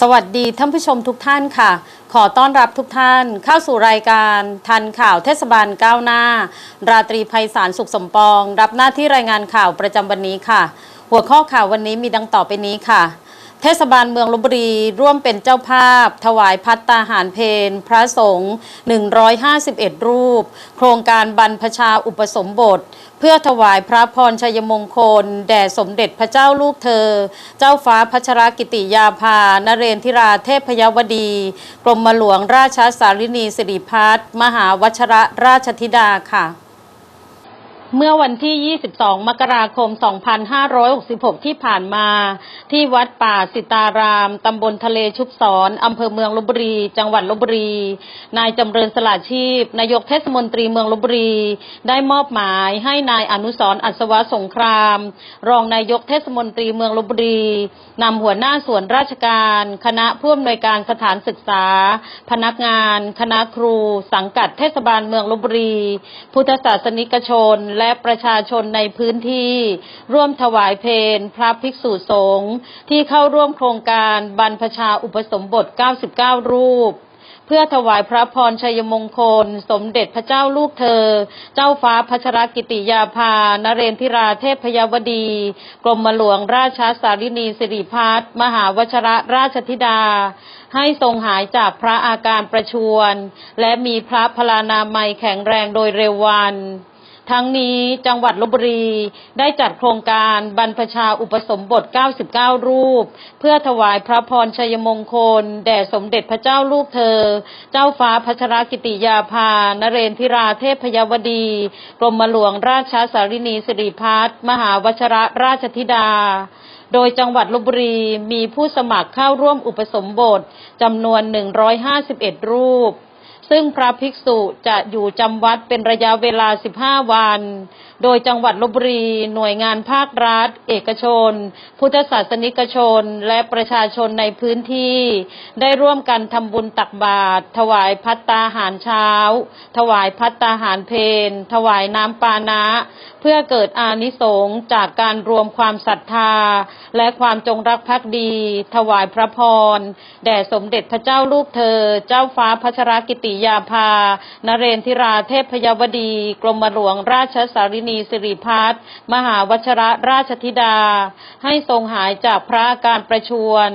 สวัสดีท่านผู้ชมทุกท่านค่ะ ขอต้อนรับทุกท่านเข้าสู่รายการทันข่าวเทศบาลก้าวหน้า ราตรีภัยสารสุขสมปอง รับหน้าที่รายงานข่าวประจำวันนี้ค่ะ หัวข้อข่าววันนี้มีดังต่อไปนี้ค่ะ เทศบาลเมืองลบบุรีร่วมเป็นเจ้าภาพ ถวายพัตตาหารเพนพระสงฆ์151 รูป โครงการบรรพชาอุปสมบท เพื่อถวายพระพรชัยมงคล แด่สมเด็จพระเจ้าลูกเธอ เจ้าฟ้าพัชรกิติยาภานเรนทิราเทพยวดี กรมหลวงราชสารินีสิริพัฒน์มหาวชระราชธิดาค่ะ เมื่อวันที่ 22 มกราคม 2566 ที่ผ่านมา ที่วัดป่าสิตาราม ตำบลทะเลชุบศรอำเภอเมืองลบบุรี จังหวัดลบบุรี นายจำเริญสละชีพ นายกเทศมนตรีเมืองลบบุรี ได้มอบหมายให้นายอนุสรอัศวะสงคราม รองนายกเทศมนตรีเมืองลบบุรีนำหัวหน้าส่วนราชการ คณะผู้อำนวยการสถานศึกษา พนักงาน คณะครู สังกัดเทศบาลเมืองลบบุรี พุทธศาสนิกชนและประชาชนในพื้นที่ ร่วมถวายเพลพระภิกษุสงฆ์ที่เข้าร่วมโครงการบรรพชาอุปสมบท 99 รูปเพื่อถวายพระพรชัยมงคล สมเด็จพระเจ้าลูกเธอ เจ้าฟ้าพัชรกิติยาภา นเรนทิราเทพพยวดี กรมหลวงราชสารินีสิริพัฒน์มหาวชระราชธิดา ให้ทรงหายจากพระอาการประชวรและมีพระพลานามัยแข็งแรงโดยเร็ววัน ทั้งนี้จังหวัดลบบุรีได้จัดโครงการบรรพชาอุปสมบท 99 รูป เพื่อถวายพระพรชัยมงคล แด่สมเด็จพระเจ้าลูกเธอ เจ้าฟ้าพัชรกิติยาภา นเรนทิราเทพพยวดี กรมหลวงราชสารินีสิริพัฒน์มหาวชระราชธิดาโดยจังหวัดลบบุรีมีผู้สมัครเข้าร่วมอุปสมบทจำนวน 151 รูป ซึ่งพระภิกษุจะอยู่จำวัดเป็นระยะเวลา15วันโดยจังหวัดลบบุรี หน่วยงานภาครัฐ เอกชน พุทธศาสนิกชน และประชาชนในพื้นที่ ได้ร่วมกันทำบุญตักบาตรถวายพัตตาหารเช้า ถวายพัตตาหารเพนถวายน้ำปานะ เพื่อเกิดอานิสงส์จากการรวมความศรัทธา และความจงรักภักดี ถวายพระพร แด่สมเด็จพระเจ้าลูกเธอ เจ้าฟ้าพัชรกิติยาภา นเรนทิราเทพพยวดี กรมหลวงราชสารินีสิริพัฒน์มหาวชระราชธิดา ให้ทรงหายจากพระอาการประชวน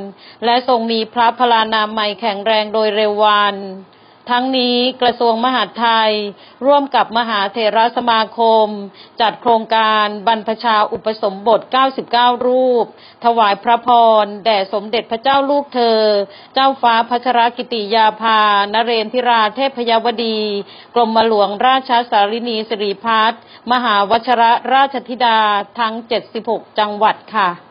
และทรงมีพระพลานามัยแข็งแรงโดยเร็ววัน ทั้งนี้กระทรวงมหาดไทย ร่วมกับมหาเถรสมาคม จัดโครงการบรรพชาอุปสมบท 99 รูป ถวายพระพร แด่สมเด็จพระเจ้าลูกเธอ เจ้าฟ้าพัชรกิติยาภา นเรนทิราเทพยวดี กรมหลวงราชสารินีสิริพัฒน์มหาวชรราชธิดาทั้ง 76 จังหวัดค่ะ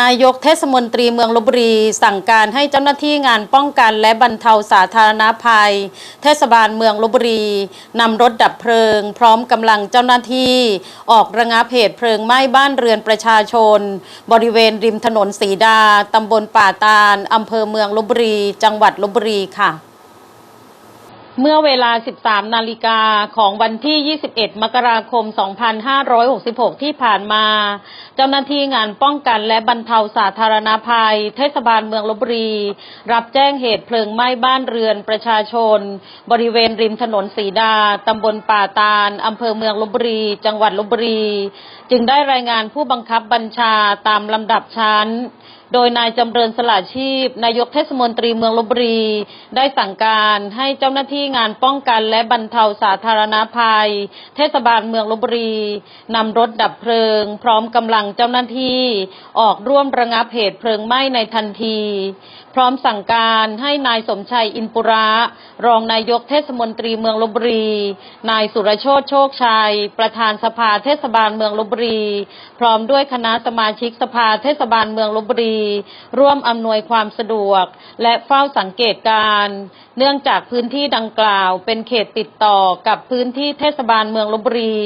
นายกเทศมนตรีเมืองลบบุรี สั่งการให้เจ้าหน้าที่งานป้องกันและบรรเทาสาธารณภัย เทศบาลเมืองลบบุรีนำรถดับเพลิง พร้อมกำลังเจ้าหน้าที่ ออกระงับเหตุเพลิงไหม้บ้านเรือนประชาชน บริเวณริมถนนสีดาตำบลป่าตาลอำเภอเมืองลบบุรี จังหวัดลบบุรีค่ะ เมื่อเวลา 13 นาฬิกาของวันที่ 21 มกราคม 2566 ที่ผ่านมา เจ้าหน้าที่งานป้องกันและบรรเทาสาธารณภัย เทศบาลเมืองลบบุรี รับแจ้งเหตุเพลิงไหม้บ้านเรือนประชาชน บริเวณริมถนนสีดา ตำบลป่าตาล อำเภอเมืองลบบุรี จังหวัดลบบุรี จึงได้รายงานผู้บังคับบัญชาตามลำดับชั้น โดยนายจำเริญสละชีพ นายกเทศมนตรีเมืองลบบุรี ได้สั่งการให้เจ้าหน้าที่งานป้องกันและบรรเทาสาธารณภัย เทศบาลเมืองลบบุรีนำรถดับเพลิง พร้อมกำลังเจ้าหน้าที่ ออกร่วมระงับเหตุเพลิงไหม้ในทันที ร้อมสั่งการให้นายสมชัยอินปุระ รองนายกเทศมนตรีเมืองลบบุรี นายสุรโชตโชคชัย ประธานสภาเทศบาลเมืองลบบุรี พร้อมด้วยคณะสมาชิกสภาเทศบาลเมืองลบบุรี ร่วมอำนวยความสะดวก และเฝ้าสังเกตการณ์เนื่องจากพื้นที่ดังกล่าว เป็นเขตติดต่อกับพื้นที่เทศบาลเมืองลบบุรี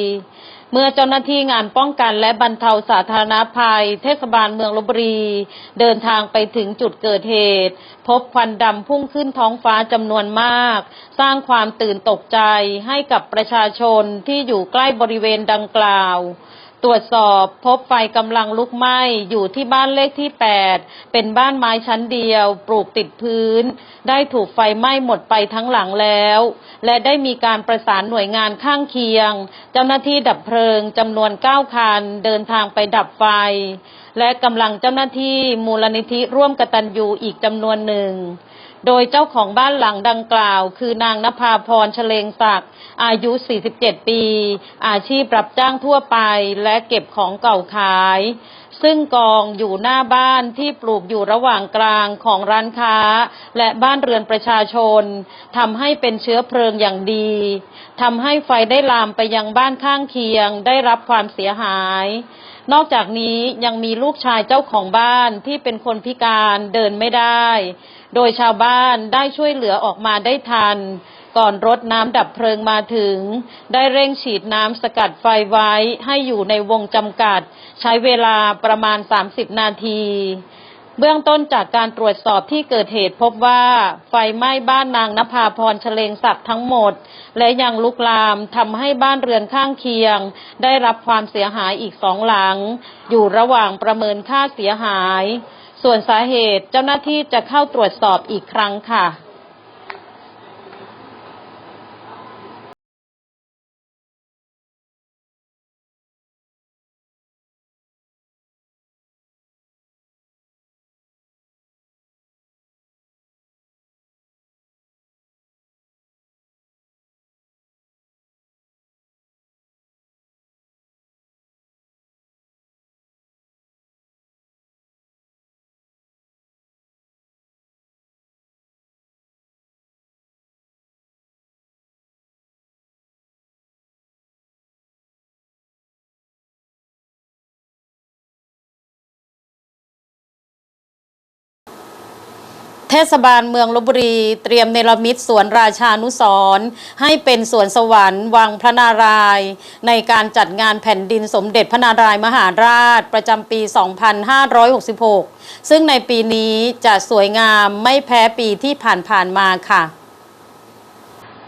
เมื่อเจ้าหน้าที่งานป้องกันและบรรเทาสาธารณภัย เทศบาลเมืองลบบุรี เดินทางไปถึงจุดเกิดเหตุ พบควันดำพุ่งขึ้นท้องฟ้าจำนวนมาก สร้างความตื่นตกใจให้กับประชาชนที่อยู่ใกล้บริเวณดังกล่าว ตรวจสอบพบไฟกำลังลุกไหม้อยู่ที่บ้านเลขที่ 8 เป็นบ้านไม้ชั้นเดียว ปลูกติดพื้น ได้ถูกไฟไหม้หมดไปทั้งหลังแล้ว และได้มีการประสานหน่วยงานข้างเคียง เจ้าหน้าที่ดับเพลิงจำนวน 9 คัน เดินทางไปดับไฟ และกำลังเจ้าหน้าที่มูลนิธิร่วมกตัญญูอีกจำนวนหนึ่ง โดยเจ้าของบ้านหลังดังกล่าว คือนางนภาพรเฉลงศักดิ์อายุ 47 ปี อาชีพรับจ้างทั่วไปและเก็บของเก่าขาย ซึ่งกองอยู่หน้าบ้านที่ปลูกอยู่ระหว่างกลางของร้านค้า และบ้านเรือนประชาชนทำให้เป็นเชื้อเพลิงอย่างดีทำให้ไฟได้ลามไปยังบ้านข้างเคียงได้รับความเสียหาย นอกจากนี้ยังมีลูกชายเจ้าของบ้านที่เป็นคนพิการเดินไม่ได้ โดยชาวบ้านได้ช่วยเหลือออกมาได้ทัน ก่อนรถน้ำดับเพลิงมาถึง ได้เร่งฉีดน้ำสกัดไฟไว้ให้อยู่ในวงจำกัด ใช้เวลาประมาณ 30 นาที เบื้องต้นจากการตรวจสอบที่เกิดเหตุพบว่าไฟไหม้บ้านนางนภาพรเฉลงศักดิ์ทั้งหมด และยังลุกลามทำให้บ้านเรือนข้างเคียง ได้รับความเสียหายอีกสองหลัง อยู่ระหว่างประเมินค่าเสียหาย ส่วนสาเหตุเจ้าหน้าที่จะเข้าตรวจสอบอีกครั้งค่ะ เทศบาลเมืองลบบุรีเตรียมเนรมิตสวนราชานุสร์ให้เป็นสวนสวรรค์วังพระนารายณ์ในการจัดงานแผ่นดินสมเด็จพระนารายณ์มหาราชประจำปี 2566 ซึ่งในปีนี้จะสวยงามไม่แพ้ปีที่ผ่านๆมาค่ะ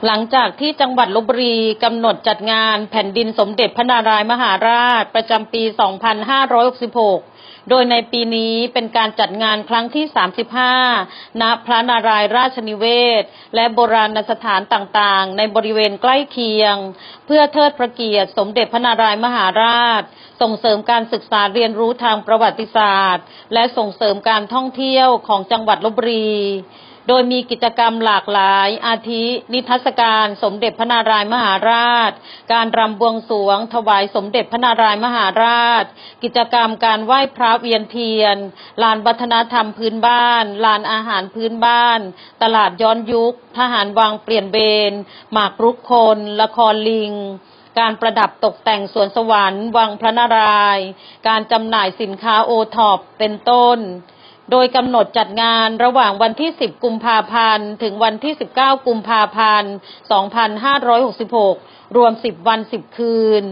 หลังจากที่จังหวัดลบบุรีกำหนดจัดงานแผ่นดินสมเด็จพระนารายมหาราชประจำปี 2566 โดยในปีนี้เป็นการจัดงานครั้งที่ 35 ณ พระนารายราชนิเวศ และโบราณสถานต่างๆ ในบริเวณใกล้เคียง เพื่อเทิดพระเกียรติสมเด็จพระนารายมหาราช ส่งเสริมการศึกษาเรียนรู้ทางประวัติศาสตร์ และส่งเสริมการท่องเที่ยวของจังหวัดลบบุรี โดยมีกิจกรรมหลากหลาย อาทิ นิทรรศการสมเด็จพระนารายมหาราช การรำบวงสวง ถวายสมเด็จพระนารายมหาราช กิจกรรมการไหว้พระเวียนเทียน ลานวัฒนธรรมพื้นบ้าน ลานอาหารพื้นบ้าน ตลาดย้อนยุค ทหารวางเปลี่ยนเบน หมากรุกคน ละครลิงการประดับตกแต่งสวนสวรรค์ วังพระนารายณ์ การจำหน่ายสินค้าโอท็อปเป็นต้น โดยกำหนดจัดงานระหว่างวันที่ 10 กุมภาพันธ์ ถึงวันที่ 19 กุมภาพันธ์ 2566 รวม 10 วัน 10 คืน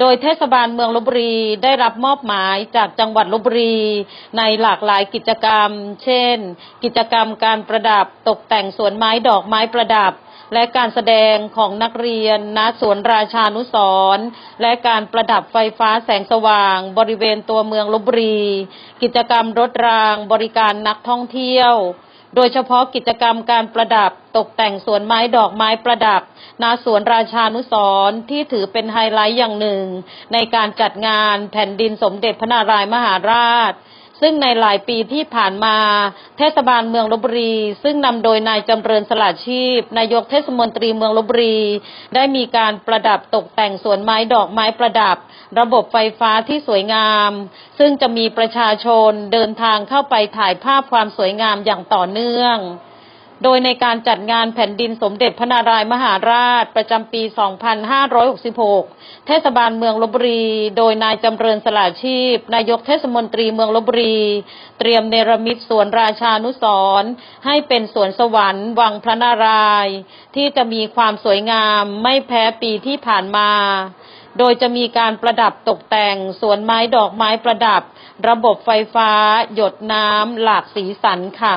โดยเทศบาลเมืองลบบุรีได้รับมอบหมายจากจังหวัดลบบุรีในหลากหลายกิจกรรม เช่น กิจกรรมการประดับตกแต่งสวนไม้ดอกไม้ประดับ และการแสดงของนักเรียนณสวนราชานุสรและการประดับไฟฟ้าแสงสว่าง บริเวณตัวเมืองลบบุรี กิจกรรมรถรางบริการนักท่องเที่ยว โดยเฉพาะกิจกรรมการประดับตกแต่งสวนไม้ดอกไม้ประดับณสวนราชานุสรที่ถือเป็นไฮไลท์อย่างหนึ่ง ในการจัดงานแผ่นดินสมเด็จพระนารายมหาราช ซึ่งในหลายปีที่ผ่านมา เทศบาลเมืองลบบุรี ซึ่งนำโดยนายจำเริญสลาชีพ นายกเทศมนตรีเมืองลบบุรี ได้มีการประดับตกแต่งสวนไม้ดอกไม้ประดับ ระบบไฟฟ้าที่สวยงาม ซึ่งจะมีประชาชนเดินทางเข้าไปถ่ายภาพความสวยงามอย่างต่อเนื่อง โดยในการจัดงานแผ่นดินสมเด็จพระนารายมหาราช ประจำปี 2566 เทศบาลเมืองลบบุรี โดยนายจำเริญสละชีพ นายกเทศมนตรีเมืองลบบุรี เตรียมเนรมิตสวนราชานุสรให้เป็นสวนสวรรค์วังพระนารายณ์ที่จะมีความสวยงามไม่แพ้ปีที่ผ่านมา โดยจะมีการประดับตกแต่งสวนไม้ดอกไม้ประดับ ระบบไฟฟ้า หยดน้ำหลากสีสันค่ะ